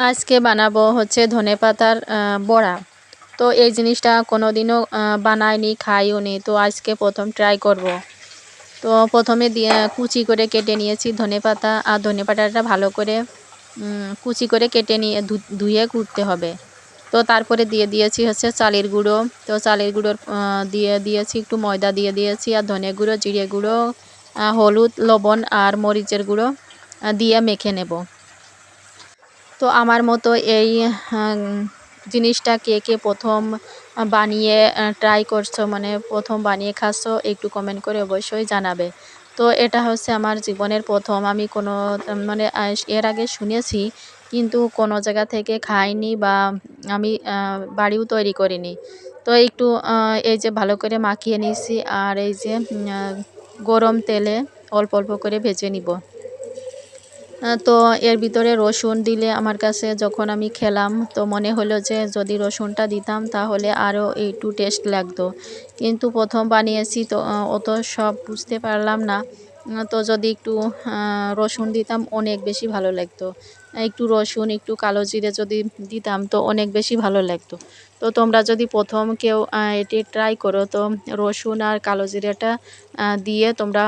আজকে বানাবো হচ্ছে ধনেপাতার আহ, বড়া। তো এই জিনিসটা কোনো দিনও আহ, বানাইনি খাইও নি তো আজকে প্রথম ট্রাই করব। তো প্রথমে দিয়ে কুচি করে কেটে নিয়েছি ধনেপাতা আর ধনেপাতাটা ভালো করে কুচি করে কেটে নিয়ে ধুয়ে কুটতে হবে। তো তারপরে দিয়ে দিয়েছি হচ্ছে চালের গুঁড়ো। তো চালের গুঁড়ো দিয়ে দিয়েছি একটু ময়দা দিয়ে দিয়েছি আর ধনে গুঁড়ো জিরে গুঁড়ো হলুদ লবণ আর মরিচের গুঁড়ো দিয়ে মেখে নেব। তো আমার মতো এই জিনিসটা কে কে প্রথম বানিয়ে ট্রাই করছ মানে প্রথম বানিয়ে খাচ্ছো, একটু কমেন্ট করে অবশ্যই জানাবে। তো এটা হচ্ছে আমার জীবনের প্রথম। আমি কোনো মানে এর আগে শুনেছি, কিন্তু কোনো জায়গা থেকে খাইনি বা আমি বাড়িও তৈরি করিনি। তো একটু এই যে ভালো করে মাখিয়ে নিয়েছি, আর এই যে গরম তেলে অল্প অল্প করে ভেজে নিব। তো এর ভিতরে রসুন দিলে আমার কাছে যখন আমি খেলাম, তো মনে হলো যে যদি রসুনটা দিতাম তাহলে আরও একটু টেস্ট লাগতো। কিন্তু প্রথম বানিয়েছি, তো অত সব বুঝতে পারলাম না। তো যদি একটু রসুন দিতাম অনেক বেশি ভালো লাগতো। একটু রসুন, একটু কালো জিরে যদি দিতাম তো অনেক বেশি ভালো লাগতো। তো তোমরা যদি প্রথম কেউ এটি ট্রাই করো, তো রসুন আর কালো জিরেটা দিয়ে তোমরা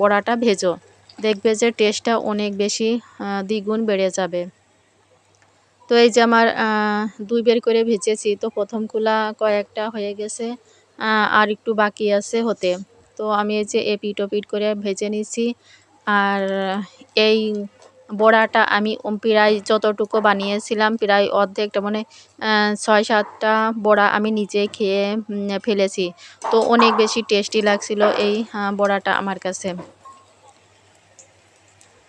বড়াটা ভেজো। দেখবে যে টেস্টটা অনেক বেশি দ্বিগুণ বেড়ে যাবে। তো এই যে আমার দুই বের করে ভেজেছি, তো প্রথম কুলা কয়েকটা হয়ে গেছে আর একটু বাকি আছে হতে। তো আমি এই যে এপিট ওপিট করে ভেজে নিছি, আর এই বড়াটা আমি প্রায় যতটুকু বানিয়েছিলাম, প্রায় অর্ধেকটা মানে ছয় সাতটা বড়া আমি নিজে খেয়ে ফেলেছি। তো অনেক বেশি টেস্টি লাগছিল এই বড়াটা আমার কাছে।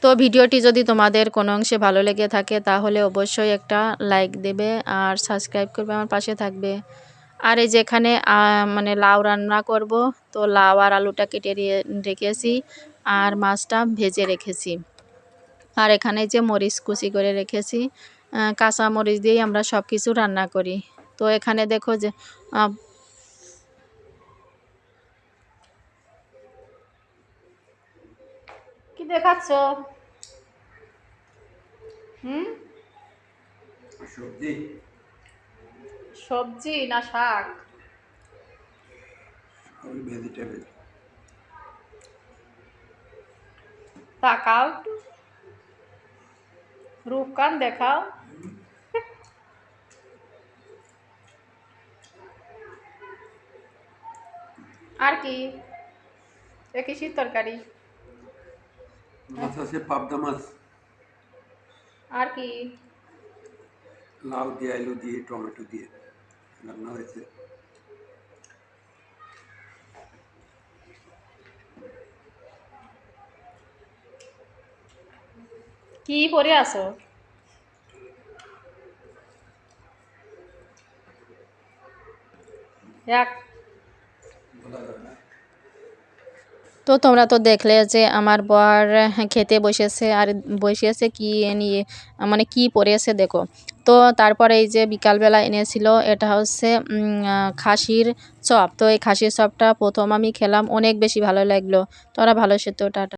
তো ভিডিওটি যদি তোমাদের কোনো অংশে ভালো লেগে থাকে, তাহলে অবশ্যই একটা লাইক দেবে আর সাবস্ক্রাইব করবে আমার পাশে থাকবে। আর এই যেখানে মানে লাউ রান্না করব, তো লাউ আর আলুটা কেটে রেখেছি আর মাছটা ভেজে রেখেছি। আর এখানে যে মরিচ কুচি করে রেখেছি কাঁচা মরিচ দিয়েই আমরা সব কিছু রান্না করি। তো এখানে দেখো যে দেখাচ্ছ? হুম সবজি? সবজি না শাক? ভেজিটেবল তাকাও রূপকান দেখাও। আর কি? এ কিসির তরকারি। মাছ আছে পাবদা মাছ। আর কি? লাউ দিয়ে আলু দিয়ে টমেটো দিয়ে রান্না হয়েছে। কি পরে আসো এক তো তোমরা তো দেখলে যে আমার বর খেতে বসেছে আর বসিয়েছে কি নিয়ে মানে কি পরেছে দেখো। তো তারপরে এই যে বিকালবেলা এনেছিল, এটা হচ্ছে খাসির চপ। তো এই খাসির চপটা প্রথম আমি খেলাম, অনেক বেশি ভালো লাগল। তোরা ভালো সে তো, টাটা।